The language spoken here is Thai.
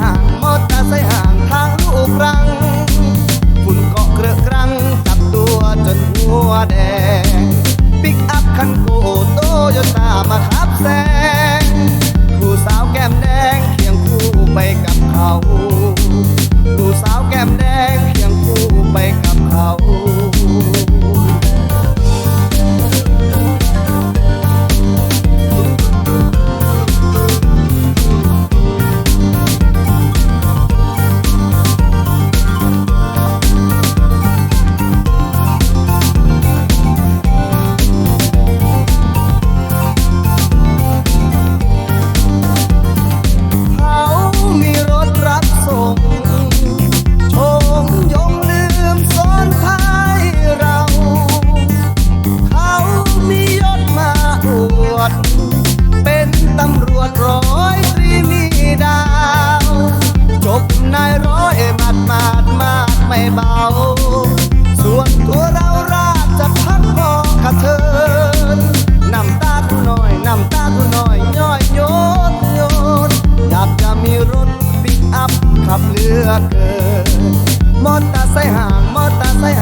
ห่าง มอเตาใส่ห่างทางลูกรังฝุ่นเกาะเครือครั้งจับตัวจนหัวแดง ปิกอัพคันโกโตโยตามาขับแซง ผู้สาวแก้มแดงเคียงคู่ไปกับเขา ส่วนตัวเราราจะพักพอกับเทิน้ำตากูน่อย น้ำตากูน่อยย่อยโยนโยนอยากจะมีรถปิกอัพขับเรือเกินมอเตอร์ไซค์ห่างมอเตอร์ไซค์